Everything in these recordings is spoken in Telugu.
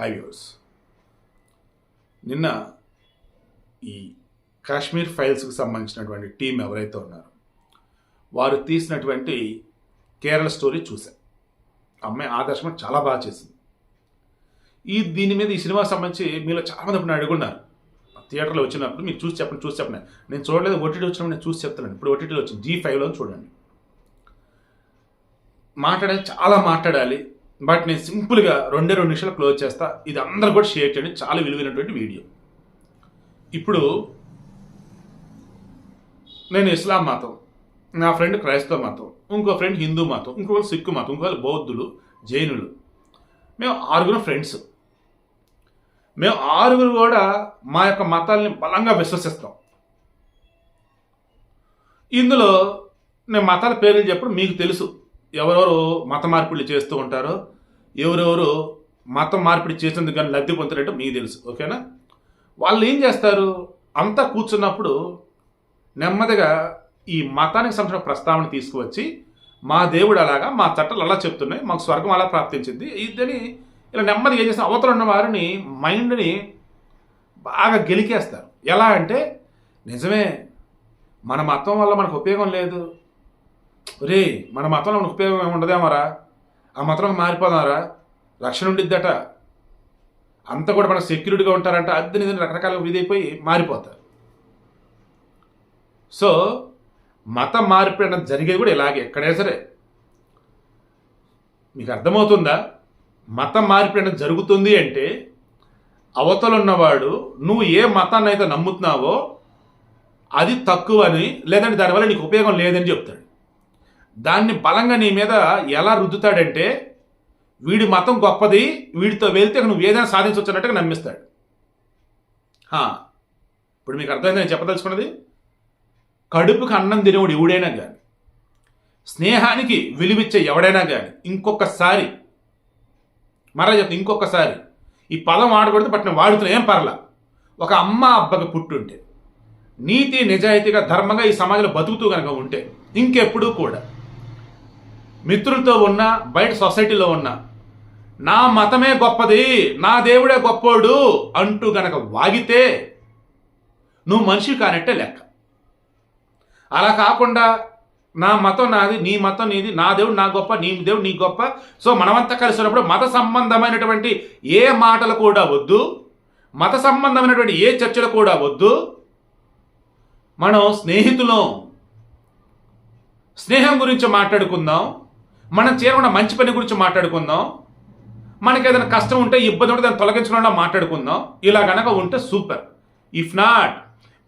హై వ్యూర్స్ నిన్న ఈ కాశ్మీర్ ఫైల్స్కి సంబంధించినటువంటి టీం ఎవరైతే ఉన్నారో వారు తీసినటువంటి కేరళ స్టోరీ చూశాను అమ్మాయి ఆదర్శం చాలా బాగా చేసింది. ఈ దీని మీద ఈ సినిమా సంబంధించి మీలో చాలామంది ఇప్పుడు అడుగున్నారు. థియేటర్లో వచ్చినప్పుడు మీరు చూసి చెప్పండి చూసి చెప్పండి. నేను చూడలేదు ఓటీటీ వచ్చినప్పుడు నేను చూసి చెప్తున్నాను. ఇప్పుడు ఓటీటీలో వచ్చింది జీ ఫైవ్లో చూడండి. మాట్లాడాలి చాలా మాట్లాడాలి. బట్ నేను సింపుల్గా రెండే రెండు నిమిషాలు క్లోజ్ చేస్తా. ఇది అందరు కూడా షేర్ చేయండి. చాలా విలువైనటువంటి వీడియో. ఇప్పుడు నేను ఇస్లాం మతం నా ఫ్రెండ్ క్రైస్తవ మతం ఇంకో ఫ్రెండ్ హిందూ మతం ఇంకొకరు సిక్కు మతం ఇంకొకరు బౌద్ధులు జైనులు. మేము ఆరుగురు ఫ్రెండ్స్. మేము ఆరుగురు కూడా మా యొక్క మతాల్ని బలంగా విశ్వసిస్తాం. ఇందులో నేను మతాల పేర్లు చెప్పడం మీకు తెలుసు. ఎవరెవరు మత మార్పిడి చేస్తూ ఉంటారో ఎవరెవరు మతం మార్పిడి చేసినందుకు కానీ లబ్ధి పొందుతారంటే మీకు తెలుసు ఓకేనా? వాళ్ళు ఏం చేస్తారు? అంతా కూర్చున్నప్పుడు నెమ్మదిగా ఈ మతానికి సంబంధించిన ప్రస్తావన తీసుకువచ్చి మా దేవుడు అలాగా మా చట్టాలు అలా చెప్తున్నాయి మాకు స్వర్గం అలా ప్రాప్తించింది ఇదని ఇలా నెమ్మదిగా ఏం చేస్తారు? అవతల ఉన్న వారిని మైండ్ని బాగా గెలికేస్తారు. ఎలా అంటే నిజమే మన మతం వల్ల మనకు ఉపయోగం లేదు. రే మన మతంలో ఉపయోగం ఏమి ఉండదేమోరా ఆ మతంలో మారిపోదారా? రక్షణ ఉండిద్దట. అంతా కూడా మన సెక్యూరిటీగా ఉంటారంట. అద్దె నిజం రకరకాల విధైపోయి మారిపోతారు. సో మతం మార్పిడి అన్నది జరిగేది కూడా ఇలాగే. ఎక్కడే సరే. మీకు అర్థమవుతుందా? మతం మార్పిడి అనేది జరుగుతుంది అంటే అవతలున్నవాడు నువ్వు ఏ మతాన్ని అయితే నమ్ముతున్నావో అది తక్కువ అని లేదంటే దానివల్ల నీకు ఉపయోగం లేదని చెప్తాడు. దాన్ని బలంగా నీ మీద ఎలా రుద్దుతాడంటే వీడి మతం గొప్పది వీడితో వెళ్తే నువ్వు ఏదైనా సాధించవచ్చు అన్నట్టుగా నమ్మిస్తాడు ఇప్పుడు మీకు అర్థమైంది నేను చెప్పదలుచుకున్నది? కడుపుకి అన్నం తినేవాడు ఎవడైనా కానీ స్నేహానికి విలువిచ్చే ఎవడైనా కానీ ఇంకొకసారి మరలా చెప్తా ఇంకొకసారి ఈ పదం ఆడకూడదు బట్ నేను వాడుతున్నా ఏం పర్లా? ఒక అమ్మ అబ్బకి పుట్టుంటే నీతి నిజాయితీగా ధర్మంగా ఈ సమాజంలో బతుకుతూ కనుక ఉంటే ఇంకెప్పుడూ కూడా మిత్రులతో ఉన్న బయట సొసైటీలో ఉన్న నా మతమే గొప్పది నా దేవుడే గొప్పోడు అంటూ గనక వాగితే నువ్వు మనిషి కానట్టే లెక్క. అలా కాకుండా నా మతం నాది నీ మతం నీది నా దేవుడు నా గొప్ప నీ దేవుడు నీ గొప్ప. సో మనమంతా కలిసి ఉన్నప్పుడు మత సంబంధమైనటువంటి ఏ మాటలు కూడా వద్దు మత సంబంధమైనటువంటి ఏ చర్చలు కూడా వద్దు. మనం స్నేహితులం స్నేహం గురించి మాట్లాడుకుందాం. మనం చేయకుండా మంచి పని గురించి మాట్లాడుకుందాం. మనకి ఏదైనా కష్టం ఉంటే ఇబ్బంది ఉంటే దాన్ని తొలగించకుండా మాట్లాడుకుందాం. ఇలా గనక ఉంటే సూపర్. ఇఫ్ నాట్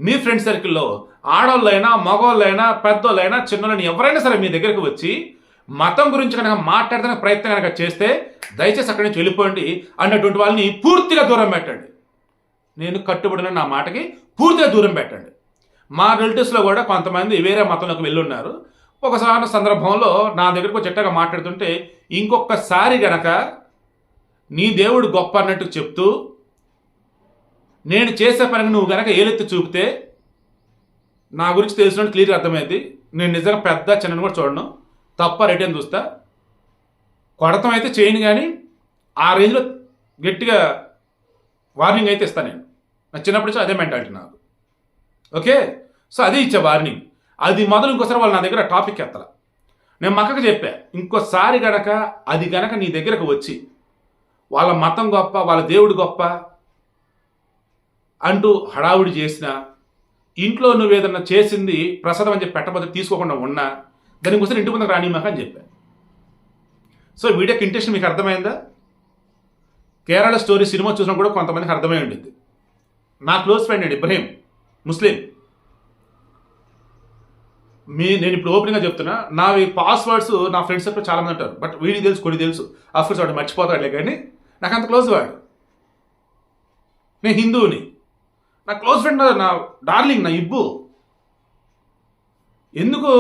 మీ ఫ్రెండ్ సర్కిల్లో ఆడవాళ్ళైనా మగవాళ్ళైనా పెద్దోళ్ళైనా చిన్నోళ్ళని ఎవరైనా సరే మీ దగ్గరికి వచ్చి మతం గురించి కనుక మాట్లాడడానికి ప్రయత్నం కనుక చేస్తే దయచేసి అక్కడి నుంచి వెళ్ళిపోండి. అన్నటువంటి వాళ్ళని పూర్తిగా దూరం పెట్టండి. నేను కట్టుబడిన నా మాటకి పూర్తిగా దూరం పెట్టండి. మా రిలేటివ్స్లో కూడా కొంతమంది వేరే మతంలోకి వెళ్ళున్నారు ఒకసారి సందర్భంలో నా దగ్గరకు వచ్చి చెట్టగా మాట్లాడుతుంటే ఇంకొకసారి గనక నీ దేవుడు గొప్ప అన్నట్టు చెప్తూ నేను చేసే పనికి నువ్వు గనక ఏలెత్తి చూపితే నా గురించి తెలిసినట్టు క్లియర్ అర్థమైంది. నేను నిజంగా పెద్ద చిన్నని కూడా చూడను. తప్ప రిటర్న్ చూస్తా. కొడతం అయితే చేయను కానీ ఆ రేంజ్లో గట్టిగా వార్నింగ్ అయితే ఇస్తాను నేను. నా చిన్నప్పటి నుంచి అదే మెంటాలిటీ నాకు. ఓకే సో అదే ఇచ్చే వార్నింగ్ అది మొదలు ఇంకోసారి వాళ్ళు నా దగ్గర టాపిక్ ఎత్తల. నేను మక్కకు చెప్పా ఇంకోసారి గనక అది గనక నీ దగ్గరకు వచ్చి వాళ్ళ మతం గొప్ప వాళ్ళ దేవుడు గొప్ప అంటూ హడావుడి చేసిన ఇంట్లో నువ్వు ఏదన్నా చేసింది ప్రసాదం అని చెప్పి పెట్టబోతే తీసుకోకుండా ఉన్నా దానికోసం ఇంటి ముందు రాణి మహా అని చెప్పాను సో వీడియోకి ఇంట్రెస్ట్ మీకు అర్థమైందా? కేరళ స్టోరీ సినిమా చూసినా కూడా కొంతమందికి అర్థమై ఉండింది నా క్లోజ్ ఫ్రెండ్ అండి ఇబ్రహీం ముస్లిం. మీ నేను ఇప్పుడు ఓపెన్గా చెప్తున్నా నా పాస్వర్డ్స్ నా ఫ్రెండ్స్ చెప్పి చాలా మంది అంటారు బట్ వీడికి తెలుసు కొడి తెలుసు అఫ్కోర్స్ వాడు మర్చిపోతాడులే కానీ నాకు అంత క్లోజ్ వాడు. నేను హిందువుని. నా క్లోజ్ ఫ్రెండ్ నా డార్లింగ్ నా ఇబ్బు. ఎందుకు?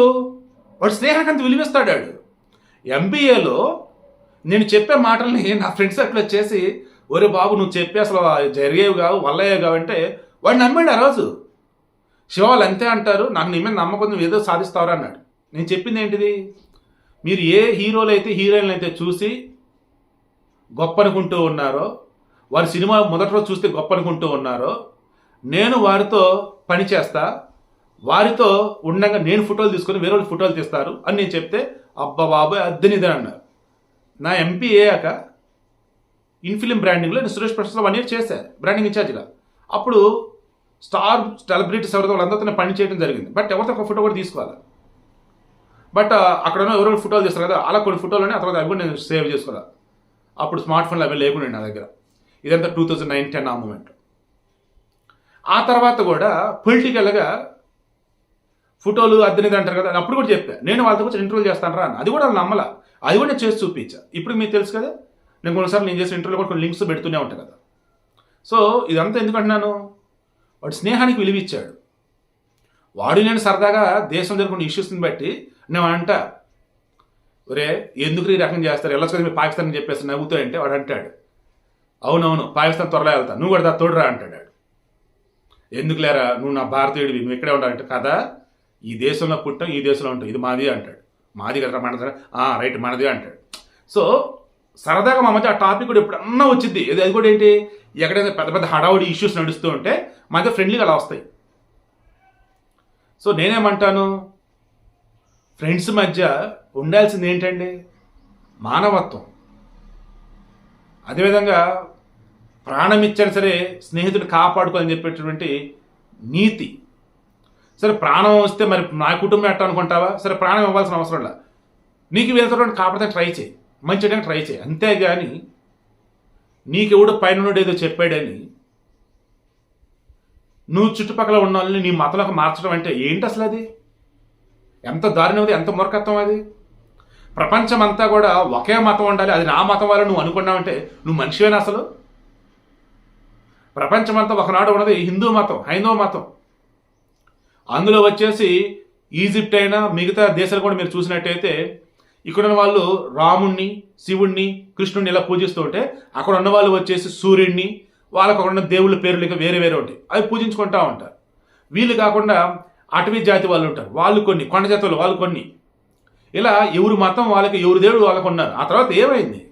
వాడు స్నేహానికి అంత విలువిస్తాడు వాడు. ఎంబీఏలో నేను చెప్పే మాటల్ని నా ఫ్రెండ్స్ సర్కిల్ వచ్చేసి ఒరే బాబు నువ్వు చెప్పి అసలు జరిగేవి కావు వల్లయ్యేవి కావు అంటే వాడిని నమ్మాడు ఆ రోజు. శివ వాళ్ళు అంతే అంటారు నాకు నీ మీద నమ్మకం నువ్వు ఏదో సాధిస్తావరా అన్నాడు. నేను చెప్పింది ఏంటిది? మీరు ఏ హీరోలు అయితే హీరోయిన్లు అయితే చూసి గొప్ప అనుకుంటూ ఉన్నారో వారి సినిమా మొదటి రోజు చూస్తే గొప్ప అనుకుంటూ ఉన్నారో నేను వారితో పని చేస్తా వారితో ఉండగా నేను ఫోటోలు తీసుకొని వేరే వాళ్ళు ఫోటోలు తీస్తారు అని నేను చెప్తే అబ్బా బాబాయ్ అద్దెనిదే అన్నారు. నా ఎంపీ అయ్యాక ఇన్ఫిలిం బ్రాండింగ్లో నేను సురేష్ ప్రసాద్ వన్ ఇయర్ చేశాను బ్రాండింగ్ ఇన్ఛార్జ్గా అప్పుడు స్టార్ సెలబ్రిటీస్ ఎవరితో వాళ్ళందరితో పని చేయడం జరిగింది. బట్ ఎవరితో ఒక ఫోటో కూడా తీసుకోవాలి. బట్ అక్కడ ఉన్న ఎవరో ఫోటోలు తీస్తారు కదా అలా కొన్ని ఫోటోలని ఆ తర్వాత అవి కూడా నేను సేవ్ చేసుకోవాలి. అప్పుడు స్మార్ట్ ఫోన్లు అవి లేకుండా నా దగ్గర. ఇదంతా టూ థౌజండ్ నైన్ టెన్ ఆ మూమెంట్. ఆ తర్వాత కూడా పొలిటికల్గా ఫోటోలు అద్దెనిది అంటారు కదా అప్పుడు కూడా చెప్పా. నేను వాళ్ళతో కొంచెం ఇంటర్వ్యూ చేస్తాను రా అది కూడా వాళ్ళు నమ్మలా. అది కూడా నేను చేసి చూపించా. ఇప్పుడు మీకు తెలుసు కదా నేను కొన్నిసార్లు నేను చేసిన ఇంటర్వ్యూలో కూడా కొన్ని లింక్స్ పెడుతూనే ఉంటాను కదా. సో ఇదంతా ఎందుకంటున్నాను వాడు స్నేహానికి విలువిచ్చాడు. వాడు నేను సరదాగా దేశం జరుగుతున్న ఇష్యూస్ని బట్టి నేను అంట ఒరే ఎందుకు ఈ రకం చేస్తారు? వెళ్ళొచ్చు కదా మీరు పాకిస్తాన్ చెప్పేసి నవ్వుతూ అంటే వాడు అంటాడు. అవునవును పాకిస్తాన్ త్వరలో వెళ్తా. నువ్వు కూడా తోడురా అంటాడు. వాడు. ఎందుకు లేరా? నువ్వు నా భారతీయుడివి. నువ్వు ఇక్కడే ఉండాలంటే కదా? ఈ దేశంలో పుట్టాం ఈ దేశంలో ఉంటాం. ఇది మాది అంటాడు. మాది కదరా మనది ఆ రైట్ మనది అంటాడు. సో సరదాగా మా మధ్య ఆ టాపిక్ కూడా ఎప్పుడన్నా వచ్చింది. ఇది అది కూడా ఏంటి? ఎక్కడైనా పెద్ద పెద్ద హడావుడి ఇష్యూస్ నడుస్తూ ఉంటే మనకి ఫ్రెండ్లీగా అలా వస్తాయి. సో నేనేమంటాను? ఫ్రెండ్స్ మధ్య ఉండాల్సింది ఏంటండి? మానవత్వం. అదేవిధంగా ప్రాణం ఇచ్చాను సరే స్నేహితుడు కాపాడుకోని చెప్పేటటువంటి నీతి. సరే ప్రాణం వస్తే మరి నా కుటుంబం ఎట్ట అనుకుంటావా? సరే ప్రాణం ఇవ్వాల్సిన అవసరం లేదు. నీకు వీళ్ళతో కాపాడితే ట్రై చేయి. మంచి ట్రై చేయి. అంతేగాని నీకెవడు పైన ఏదో చెప్పాడని. నువ్వు చుట్టుపక్కల ఉన్న వాళ్ళని నీ మతంలోకి మార్చడం అంటే ఏంటి అసలు అది? ఎంత దారుణం అది ఎంత మూర్ఖత్వం అది? ప్రపంచం అంతా కూడా ఒకే మతం ఉండాలి అది నా మతం వల్ల నువ్వు అనుకున్నావంటే నువ్వు మనిషివేనా అసలు? ప్రపంచమంతా ఒకనాడు ఉన్నది హిందూ మతం హైందవ మతం. అందులో వచ్చేసి ఈజిప్ట్ అయినా మిగతా దేశాలు కూడా మీరు చూసినట్టయితే ఇక్కడ ఉన్న వాళ్ళు రాముణ్ణి శివుణ్ణి కృష్ణుణ్ణి ఇలా పూజిస్తూ ఉంటే అక్కడ ఉన్న వాళ్ళు వచ్చేసి సూర్యుడిని వాళ్ళకు అక్కడ ఉన్న దేవుళ్ళ పేర్లు ఇంకా వేరే వేరే ఉంటాయి. అవి పూజించుకుంటా ఉంటారు. వీళ్ళు కాకుండా అటవీ జాతి వాళ్ళు ఉంటారు. వాళ్ళు కొన్ని కొండ జాతులు వాళ్ళు కొన్ని. ఇలా ఎవరు మతం వాళ్ళకి ఎవరు దేవుడు వాళ్ళకు ఉన్నారు. ఆ తర్వాత ఏమైంది?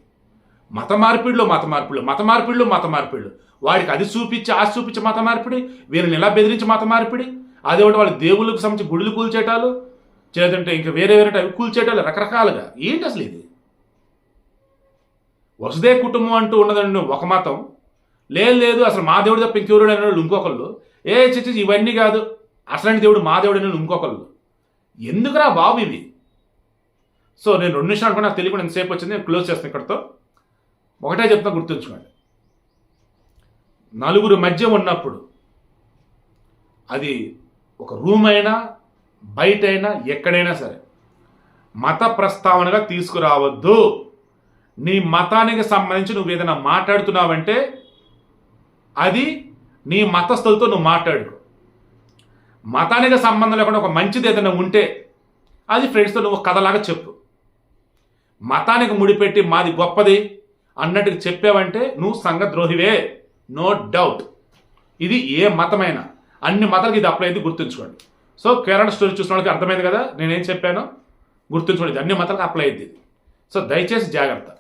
మత మార్పిడిలో మత మార్పిడులు మత మార్పిడిలో మత మార్పిడులు వాడికి అది చూపించి ఆశ చూపించి మత మార్పిడి. వీళ్ళని ఎలా బెదిరించి మత మార్పిడి. అదే ఒకటి వాళ్ళ దేవుళ్ళకి సంబంధించి గుడులు కూల్చేటాలు. చేదంటే ఇంకా వేరే వేరే అవి కూల్చేటాలు రకరకాలుగా. ఏంటి అసలు ఇది? వసుదే కుటుంబం అంటూ ఉన్నదండి ఒక మతం. లేదు లేదు అసలు మా దేవుడు తప్ప ఇంకెవరు అనే వాళ్ళు ఇంకొకళ్ళు. ఏ చిచ్చి ఇవన్నీ కాదు. అసలాంటి దేవుడు మా దేవుడు అనే ఇంకొకళ్ళు. ఎందుకురా బాబు ఇవి? సో నేను రెండు నిమిషాలు అనుకున్నా నాకు తెలియకుండా ఎంతసేపు వచ్చింది. నేను క్లోజ్ చేస్తాను ఇక్కడతో. ఒకటే చెప్తా గుర్తుంచుకోండి. నలుగురు మధ్య ఉన్నప్పుడు అది ఒక రూమ్ అయినా బయట అయినా ఎక్కడైనా సరే. మత ప్రస్తావనగా తీసుకురావద్దు. నీ మతానికి సంబంధించి నువ్వు ఏదైనా మాట్లాడుతున్నావంటే అది నీ మతస్థులతో నువ్వు మాట్లాడు మతానికి సంబంధం లేకుండా ఒక మంచిది ఏదైనా ఉంటే అది ఫ్రెండ్స్తో నువ్వు కథలాగా చెప్పు. మతానికి ముడిపెట్టి మాది గొప్పది అన్నట్టుగా చెప్పావంటే నువ్వు సంఘ ద్రోహివే నో డౌట్. ఇది ఏ మతమైనా. అన్ని మతాలకు ఇది అప్లై అయితే గుర్తుంచుకోండి. సో కేరళ స్టోరీ చూసిన వాళ్ళకి అర్థమైంది కదా నేనేం చెప్పానో? గుర్తుంచుకోండి అన్ని మతాలకు అప్లై అయింది సో దయచేసి జాగ్రత్త.